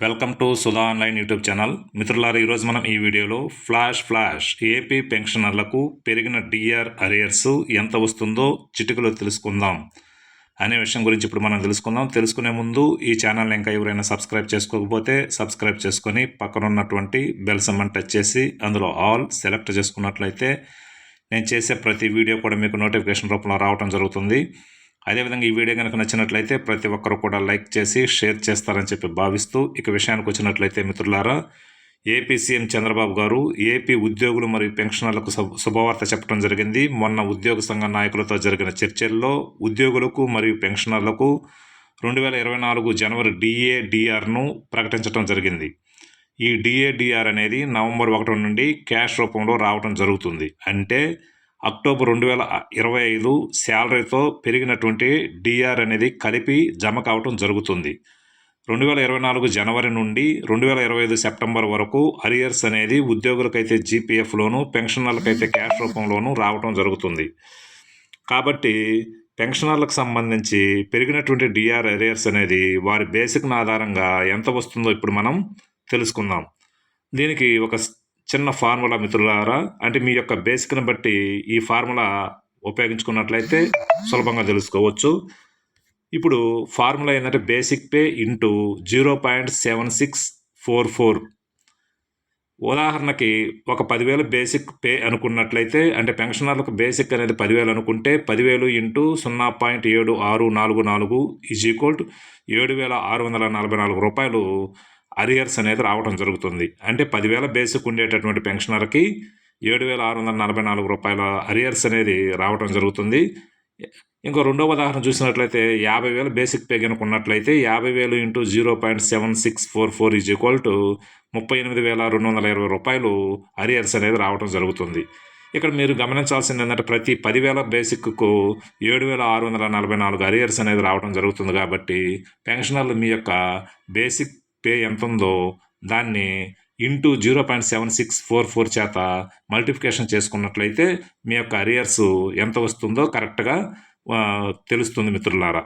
Welcome to Sudha online YouTube channel. మిత్రులారా ఈరోజు మనం ఈ వీడియోలో ఫ్లాష్ ఫ్లాష్ ఏపీ పెన్షనర్లకు పెరిగిన డిఆర్ అరియర్స్ ఎంత వస్తుందో చిటికలో తెలుసుకుందాం అనే విషయం గురించి ఇప్పుడు మనం తెలుసుకుందాం. తెలుసుకునే ముందు ఈ ఛానల్ని ఇంకా ఎవరైనా సబ్స్క్రైబ్ చేసుకోకపోతే సబ్స్క్రైబ్ చేసుకొని పక్కన ఉన్నటువంటి బెల్ సమ్మన్ టచ్ చేసి అందులో ఆల్ సెలెక్ట్ చేసుకున్నట్లయితే నేను చేసే ప్రతి వీడియో కూడా మీకు నోటిఫికేషన్ రూపంలో రావడం జరుగుతుంది. అదేవిధంగా ఈ వీడియో కనుక నచ్చినట్లయితే ప్రతి ఒక్కరు కూడా లైక్ చేసి షేర్ చేస్తారని చెప్పి భావిస్తూ ఇక విషయానికి వచ్చినట్లయితే మిత్రులారా ఏపీ సీఎం చంద్రబాబు గారు ఏపీ ఉద్యోగులు మరియు పెన్షనర్లకు శుభవార్త చెప్పడం జరిగింది. మొన్న ఉద్యోగ సంఘ నాయకులతో జరిగిన చర్చల్లో ఉద్యోగులకు మరియు పెన్షనర్లకు రెండు వేల ఇరవై నాలుగు జనవరి డిఏడిఆర్ను ప్రకటించడం జరిగింది. ఈ డిఏడిఆర్ అనేది నవంబర్ ఒకటి నుండి క్యాష్ రూపంలో రావడం జరుగుతుంది. అంటే అక్టోబర్ రెండు వేల ఇరవై ఐదు శాలరీతో పెరిగినటువంటి డిఆర్ అనేది కలిపి జమ కావటం జరుగుతుంది. రెండు వేల ఇరవై నాలుగు జనవరి నుండి రెండు వేల ఇరవై ఐదు సెప్టెంబర్ వరకు అరియర్స్ అనేది ఉద్యోగులకైతే జీపీఎఫ్లోను పెన్షనర్లకైతే క్యాష్ రూపంలోనూ రావటం జరుగుతుంది. కాబట్టి పెన్షనర్లకు సంబంధించి పెరిగినటువంటి డిఆర్ అరియర్స్ అనేది వారి బేసిక్ ఆధారంగా ఎంత వస్తుందో ఇప్పుడు మనం తెలుసుకుందాం. దీనికి ఒక చిన్న ఫార్ములా మిత్రులారా అంటే మీ యొక్క బేసిక్ని బట్టి ఈ ఫార్ములా ఉపయోగించుకున్నట్లయితే సులభంగా తెలుసుకోవచ్చు. ఇప్పుడు ఫార్ములా ఏంటంటే basic pay into zero point seven six four four. ఉదాహరణకి ఒక పదివేలు బేసిక్ పే అనుకున్నట్లయితే అంటే పెన్షనర్లకు బేసిక్ అనేది పదివేలు అనుకుంటే పదివేలు ఇంటూ సున్నా పాయింట్ ఏడు ఆరు నాలుగు నాలుగు ఈజ్ ఈక్వల్ టు ఏడు వేల ఆరు వందల నలభై నాలుగు రూపాయలు అరియర్స్ అనేది రావడం జరుగుతుంది. అంటే పదివేల బేసిక్ ఉండేటటువంటి పెన్షనర్కి ఏడు వేల ఆరు వందల నలభై నాలుగు రూపాయల అరియర్స్ అనేది రావడం జరుగుతుంది. ఇంకో రెండో ఉదాహరణ చూసినట్లయితే యాభై వేల బేసిక్ పే కనుక ఉన్నట్లయితే యాభై వేలు into zero point seven six four four is equal to ముప్పై ఎనిమిది వేల రెండు వందల ఇరవై రూపాయలు అరియర్స్ అనేది రావడం జరుగుతుంది. ఇక్కడ మీరు గమనించాల్సింది ఏంటంటే ప్రతి పదివేల బేసిక్కు ఏడు వేల ఆరు వందల నలభై నాలుగు అరియర్స్ అనేది రావడం జరుగుతుంది కాబట్టి పెన్షనర్లు మీ యొక్క బేసిక్ పే ఎంత ఉందో దాన్ని into zero point seven six four four చేత మల్టిప్లికేషన్ చేసుకున్నట్లయితే మీ యొక్క అరియర్స్ ఎంత వస్తుందో కరెక్ట్గా తెలుస్తుంది మిత్రులారా.